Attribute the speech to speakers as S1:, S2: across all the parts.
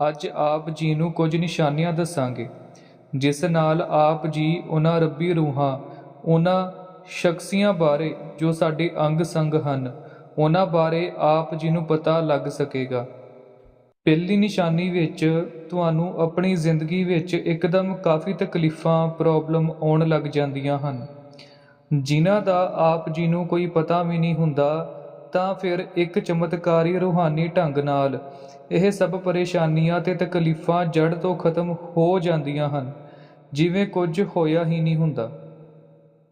S1: ਅੱਜ ਆਪ ਜੀ ਨੂੰ ਕੁਝ ਨਿਸ਼ਾਨੀਆਂ ਦੱਸਾਂਗੇ। ਜਿਸ ਨਾਲ ਆਪ ਜੀ ਉਹਨਾਂ ਰੱਬੀ ਰੂਹਾਂ, ਉਹਨਾਂ ਸ਼ਖਸੀਆਂ ਬਾਰੇ ਜੋ ਸਾਡੇ ਅੰਗ ਸੰਗ ਹਨ, ਉਹਨਾਂ ਬਾਰੇ ਆਪ ਜੀ ਨੂੰ ਪਤਾ ਲੱਗ ਸਕੇਗਾ। ਪਹਿਲੀ ਨਿਸ਼ਾਨੀ ਵਿੱਚ ਤੁਹਾਨੂੰ ਆਪਣੀ ਜ਼ਿੰਦਗੀ ਵਿੱਚ ਇੱਕਦਮ ਕਾਫੀ ਤਕਲੀਫਾਂ, ਪ੍ਰੋਬਲਮ ਆਉਣ ਲੱਗ ਜਾਂਦੀਆਂ ਹਨ। ਜਿਨ੍ਹਾਂ ਦਾ ਆਪ ਜੀ ਨੂੰ ਕੋਈ ਪਤਾ ਵੀ ਨਹੀਂ ਹੁੰਦਾ ਤਾਂ ਫਿਰ ਇੱਕ ਚਮਤਕਾਰੀ ਰੂਹਾਨੀ ਢੰਗ ਨਾਲ, ਇਹ ਸਭ ਪਰੇਸ਼ਾਨੀਆਂ ਤੇ ਤਕਲੀਫਾਂ ਜੜ ਤੋਂ ਖਤਮ ਹੋ ਜਾਂਦੀਆਂ ਹਨ, ਜਿਵੇਂ ਕੁਝ ਹੋਇਆ ਹੀ ਨਹੀਂ ਹੁੰਦਾ।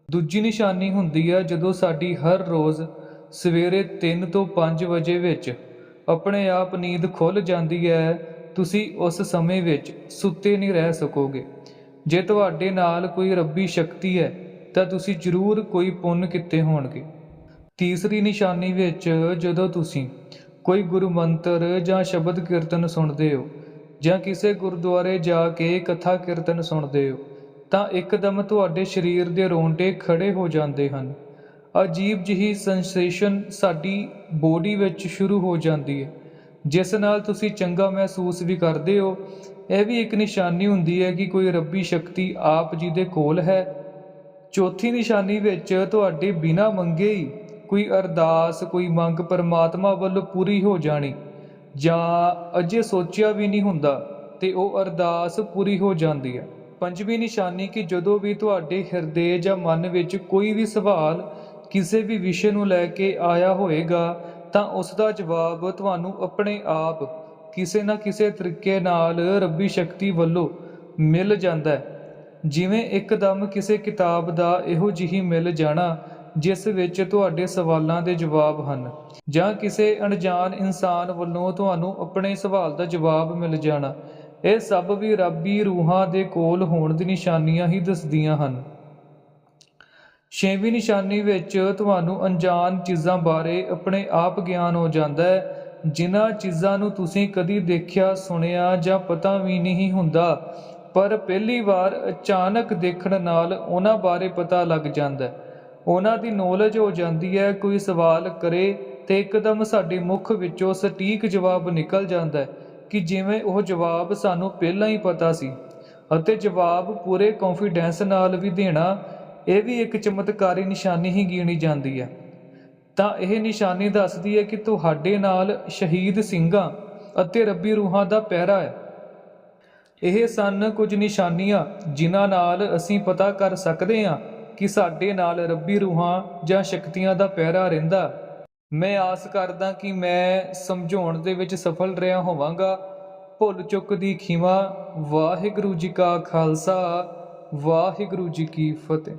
S1: ਦੂਜੀ ਨਿਸ਼ਾਨੀ ਹੁੰਦੀ ਹੈ ਜਦੋਂ ਸਾਡੀ ਹਰ ਰੋਜ਼ ਸਵੇਰੇ 3 ਤੋਂ 5 ਵਜੇ ਵਿੱਚ ਆਪਣੇ ਆਪ ਨੀਂਦ ਖੁੱਲ ਜਾਂਦੀ ਹੈ, ਤੁਸੀਂ ਉਸ ਸਮੇਂ ਵਿੱਚ ਸੁੱਤੇ ਨਹੀਂ ਰਹਿ ਸਕੋਗੇ। ਜੇ ਤੁਹਾਡੇ ਨਾਲ ਕੋਈ ਰੱਬੀ ਸ਼ਕਤੀ ਹੈ, ਤਾਂ ਤੁਸੀਂ ਜ਼ਰੂਰ ਕੋਈ ਪੁੰਨ ਕੀਤੇ ਹੋਣਗੇ। ਤੀਸਰੀ ਨਿਸ਼ਾਨੀ ਵਿੱਚ ਜਦੋਂ ਤੁਸੀਂ ਕੋਈ ਗੁਰੂ ਮੰਤਰ ਜਾਂ ਸ਼ਬਦ ਕੀਰਤਨ ਸੁਣਦੇ ਹੋ ਜਾਂ ਕਿਸੇ ਗੁਰਦੁਆਰੇ ਜਾ ਕੇ ਕਥਾ ਕੀਰਤਨ ਸੁਣਦੇ ਹੋ, ਤਾਂ ਇੱਕਦਮ ਤੁਹਾਡੇ ਸਰੀਰ ਦੇ ਰੋਂਟੇ ਖੜੇ ਹੋ ਜਾਂਦੇ ਹਨ। ਅਜੀਬ ਜਿਹੀ ਸੈਂਸੇਸ਼ਨ ਸਾਡੀ ਬੋਡੀ ਵਿੱਚ ਸ਼ੁਰੂ ਹੋ ਜਾਂਦੀ ਹੈ, ਜਿਸ ਨਾਲ ਤੁਸੀਂ ਚੰਗਾ ਮਹਿਸੂਸ ਵੀ ਕਰਦੇ ਹੋ। ਇਹ ਵੀ ਇੱਕ ਨਿਸ਼ਾਨੀ ਹੁੰਦੀ ਹੈ ਕਿ ਕੋਈ ਰੱਬੀ ਸ਼ਕਤੀ ਆਪ ਜੀ ਦੇ ਕੋਲ ਹੈ। ਚੌਥੀ ਨਿਸ਼ਾਨੀ ਵਿੱਚ ਤੁਹਾਡੇ ਬਿਨਾ ਮੰਗੇ ਹੀ ਕੋਈ ਅਰਦਾਸ, ਕੋਈ ਮੰਗ ਪਰਮਾਤਮਾ ਵੱਲੋਂ ਪੂਰੀ ਹੋ ਜਾਣੀ, ਜਾਂ ਅਜੇ ਸੋਚਿਆ ਵੀ ਨਹੀਂ ਹੁੰਦਾ, ਤੇ ਉਹ ਅਰਦਾਸ ਪੂਰੀ ਹੋ ਜਾਂਦੀ ਹੈ। ਪੰਜਵੀਂ ਨਿਸ਼ਾਨੀ ਕਿ ਜਦੋਂ ਵੀ ਤੁਹਾਡੇ ਹਿਰਦੇ ਜਾਂ ਮਨ ਵਿੱਚ ਕੋਈ ਵੀ ਸਵਾਲ ਕਿਸੇ ਵੀ ਵਿਸ਼ੇ ਨੂੰ ਲੈ ਕੇ ਆਇਆ ਹੋਏਗਾ ਤਾਂ ਉਸ ਦਾ ਜਵਾਬ ਤੁਹਾਨੂੰ ਆਪਣੇ ਆਪ ਕਿਸੇ ਨਾ ਕਿਸੇ ਤਰੀਕੇ ਨਾਲ ਰੱਬੀ ਸ਼ਕਤੀ ਵੱਲੋਂ ਮਿਲ ਜਾਂਦਾ ਹੈ। ਜਿਵੇਂ ਇੱਕਦਮ ਕਿਸੇ ਕਿਤਾਬ ਦਾ ਇਹੋ ਜਿਹੀ ਮਿਲ ਜਾਣਾ ਜਿਸ ਵਿੱਚ ਤੁਹਾਡੇ ਸਵਾਲਾਂ ਦੇ ਜਵਾਬ ਹਨ, ਜਾਂ ਕਿਸੇ ਅਣਜਾਣ ਇਨਸਾਨ ਵੱਲੋਂ ਤੁਹਾਨੂੰ ਆਪਣੇ ਸਵਾਲ ਦਾ ਜਵਾਬ ਮਿਲ ਜਾਣਾ, ਇਹ ਸਭ ਵੀ ਰੱਬੀ ਰੂਹਾਂ ਦੇ ਕੋਲ ਹੋਣ ਦੀ ਨਿਸ਼ਾਨੀਆਂ ਹੀ ਦੱਸਦੀਆਂ ਹਨ। ਛੇਵੀਂ ਨਿਸ਼ਾਨੀ ਵਿੱਚ ਤੁਹਾਨੂੰ ਅਣਜਾਣ ਚੀਜ਼ਾਂ ਬਾਰੇ ਆਪਣੇ ਆਪ ਗਿਆਨ ਹੋ ਜਾਂਦਾ ਹੈ, ਜਿਨ੍ਹਾਂ ਚੀਜ਼ਾਂ ਨੂੰ ਤੁਸੀਂ ਕਦੀ ਦੇਖਿਆ, ਸੁਣਿਆ ਜਾਂ ਪਤਾ ਵੀ ਨਹੀਂ ਹੁੰਦਾ, ਪਰ ਪਹਿਲੀ ਵਾਰ ਅਚਾਨਕ ਦੇਖਣ ਨਾਲ ਉਹਨਾਂ ਬਾਰੇ ਪਤਾ ਲੱਗ ਜਾਂਦਾ ਹੈ। ਉਹਨਾਂ ਦੀ ਨੌਲੇਜ ਹੋ ਜਾਂਦੀ ਹੈ, ਕੋਈ ਸਵਾਲ ਕਰੇ ਤੇ ਇੱਕਦਮ ਸਾਡੇ ਮੁਖ ਵਿੱਚੋਂ ਸਟੀਕ ਜਵਾਬ ਨਿਕਲ ਜਾਂਦਾ ਹੈ ਕਿ ਜਿਵੇਂ ਉਹ ਜਵਾਬ ਸਾਨੂੰ ਪਹਿਲਾਂ ਹੀ ਪਤਾ ਸੀ ਅਤੇ ਜਵਾਬ ਪੂਰੇ ਕੌਨਫੀਡੈਂਸ ਨਾਲ ਵੀ ਦੇਣਾ ਇਹ ਵੀ ਇੱਕ ਚਮਤਕਾਰੀ ਨਿਸ਼ਾਨੀ ਹੀ ਗਿਣੀ ਜਾਂਦੀ ਹੈ। ਤਾਂ ਇਹ ਨਿਸ਼ਾਨੀ ਦੱਸਦੀ ਹੈ ਕਿ ਤੁਹਾਡੇ ਨਾਲ ਸ਼ਹੀਦ ਸਿੰਘਾਂ ਅਤੇ ਰੱਬੀ ਰੂਹਾਂ ਦਾ ਪਹਿਰਾ ਹੈ। ਇਹ ਸਨ ਕੁਝ ਨਿਸ਼ਾਨੀਆਂ ਜਿਨ੍ਹਾਂ ਨਾਲ ਅਸੀਂ ਪਤਾ ਕਰ ਸਕਦੇ ਹਾਂ ਕਿ ਸਾਡੇ ਨਾਲ ਰੱਬੀ ਰੂਹਾਂ ਜਾਂ ਸ਼ਕਤੀਆਂ ਦਾ ਪਹਿਰਾ ਰਹਿੰਦਾ। ਮੈਂ ਆਸ ਕਰਦਾ ਕਿ ਮੈਂ ਸਮਝਾਉਣ ਦੇ ਵਿੱਚ ਸਫਲ ਰਿਹਾ ਹੋਵਾਂਗਾ। ਭੁੱਲ ਚੁੱਕ ਦੀ ਖਿਮਾ, ਵਾਹਿਗੁਰੂ ਜੀ ਕਾ ਖਾਲਸਾ, ਵਾਹਿਗੁਰੂ ਜੀ ਕੀ ਫਤਿਹ।